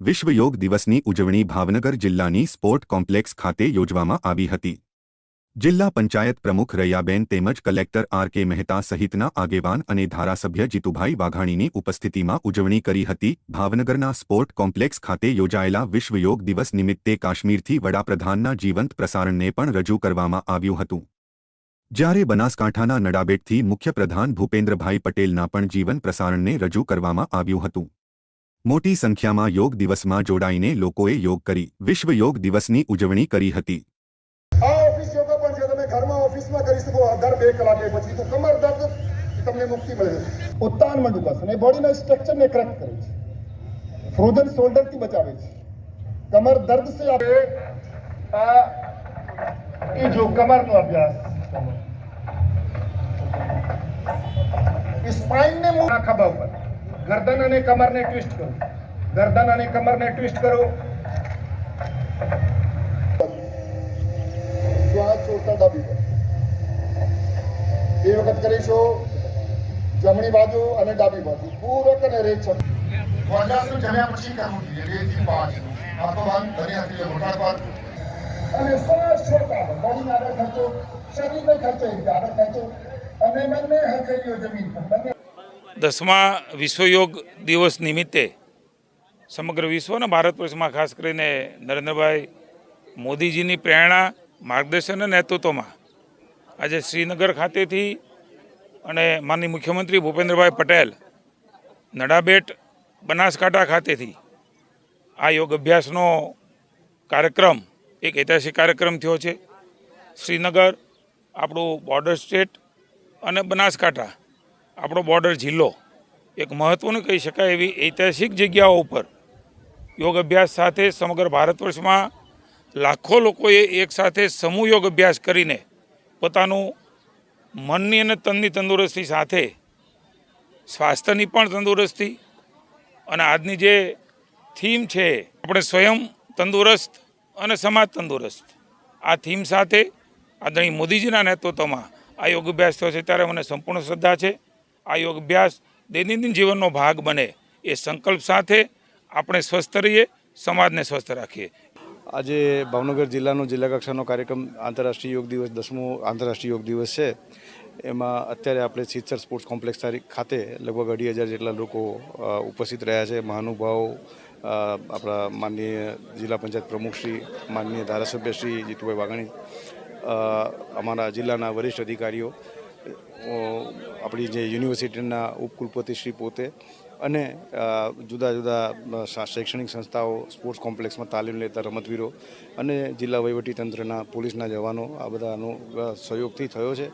વિશ્વ યોગ દિવસની ઉજવણી ભાવનગર જિલ્લાની સ્પોર્ટ કોમ્પ્લેક્સ ખાતે યોજવામાં આવી હતી. જિલ્લા પંચાયત પ્રમુખ રૈયાબેન તેમજ કલેક્ટર આર કે મહેતા સહિતના આગેવાન અને ધારાસભ્ય જીતુભાઈ વાઘાણીની ઉપસ્થિતિમાં ઉજવણી કરી હતી. ભાવનગરના સ્પોર્ટ કોમ્પ્લેક્સ ખાતે યોજાયેલા વિશ્વ યોગ દિવસ નિમિત્તે કાશ્મીરથી વડાપ્રધાનના જીવંત પ્રસારણને પણ રજૂ કરવામાં આવ્યું હતું. જ્યારે બનાસકાંઠાના નડાબેટથી મુખ્યપ્રધાન ભૂપેન્દ્રભાઈ પટેલના પણ જીવન પ્રસારણને રજૂ કરવામાં આવ્યું હતું. મોટી સંખ્યામાં યોગ દિવસમાં જોડાઈને લોકોએ યોગ કરી, વિશ્વ યોગ દિવસની ઉજવણી કરી હતી. બચાવે છે. કમર દર્દ એ જો કમરનો અભ્યાસ. સ્પાઇનને મૂવ આ ખભા ઉપર. ગરદન અને કમરને ટ્વિસ્ટ કરો. ગરદન અને કમરને ટ્વિસ્ટ કરો. શ્વાસ છોડતા ડાબી બે વખત કરીશું. જમણી બાજુ અને ડાબી બાજુ. પૂરક અને રેત છોડ વજ્રાસન જમ્યા પછી કરવું જોઈએ બે પાંચ આખો બંધ હતી મોટા પર અને શ્વાસ છોડતા બોડીને આગળ ખેંચો શરીરને ખર્ચો એક આગળ ખેંચો અને મનને હલકાઈઓ જમીન પર. બંને દસમા વિશ્વ યોગ દિવસ નિમિત્તે સમગ્ર વિશ્વ અને ભારત વર્ષમાં ખાસ કરીને નરેન્દ્રભાઈ મોદીજીની પ્રેરણા, માર્ગદર્શન અને નેતૃત્વમાં આજે શ્રીનગર ખાતેથી અને માનની મુખ્યમંત્રી ભૂપેન્દ્રભાઈ પટેલ નડાબેટ બનાસકાંઠા ખાતેથી આ યોગ અભ્યાસનો કાર્યક્રમ, એક ઐતિહાસિક કાર્યક્રમ થયો છે. શ્રીનગર, આપણું બોર્ડર સ્ટેટ અને બનાસકાંઠા આપણો બોર્ડર જિલ્લો. એક મહત્ત્વનું કહી શકાય એવી ઐતિહાસિક જગ્યાઓ ઉપર યોગ અભ્યાસ સાથે સમગ્ર ભારત વર્ષમાં લાખો લોકોએ એક સાથે સમૂહ યોગ અભ્યાસ કરીને પોતાનું મનની અને તનની તંદુરસ્તી સાથે સ્વાસ્થ્યની પણ તંદુરસ્તી અને આજની જે થીમ છે, આપણે સ્વયં તંદુરસ્ત અને સમાજ તંદુરસ્ત. આ થીમ સાથે આદરણીય મોદીજીના નેતૃત્વમાં આ યોગ અભ્યાસ થયો છે. ત્યારે મને સંપૂર્ણ શ્રદ્ધા છે. આ યોગ અભ્યાસ દૈનંદિન જીવનનો ભાગ બને એ સંકલ્પ સાથે આપણે સ્વસ્થ રહીએ, સમાજને સ્વસ્થ રાખીએ. આજે ભાવનગર જિલ્લાનો જિલ્લા કક્ષાનો કાર્યક્રમ આંતરરાષ્ટ્રીય યોગ દિવસ, દસમો આંતરરાષ્ટ્રીય યોગ દિવસ છે. એમાં અત્યારે આપણે સિત્સર સ્પોર્ટ્સ કોમ્પ્લેક્સ ખાતે લગભગ અઢી હજાર જેટલા લોકો ઉપસ્થિત રહ્યા છે. મહાનુભાવો આપણા માનનીય જિલ્લા પંચાયત પ્રમુખશ્રી માનનીય ધારાસભ્ય શ્રી જીતુભાઈ વાઘાણી અમારા જિલ્લાના વરિષ્ઠ અધિકારીઓ આપણી જે યુનિવર્સિટીના ઉપકુલપતિ શ્રી પોતે અને જુદા જુદા શૈક્ષણિક સંસ્થાઓ, સ્પોર્ટ્સ કોમ્પ્લેક્સમાં તાલીમ લેતા રમતવીરો અને જિલ્લા વહીવટીતંત્રના પોલીસના જવાનો આ બધાનો સહયોગથી થયો છે.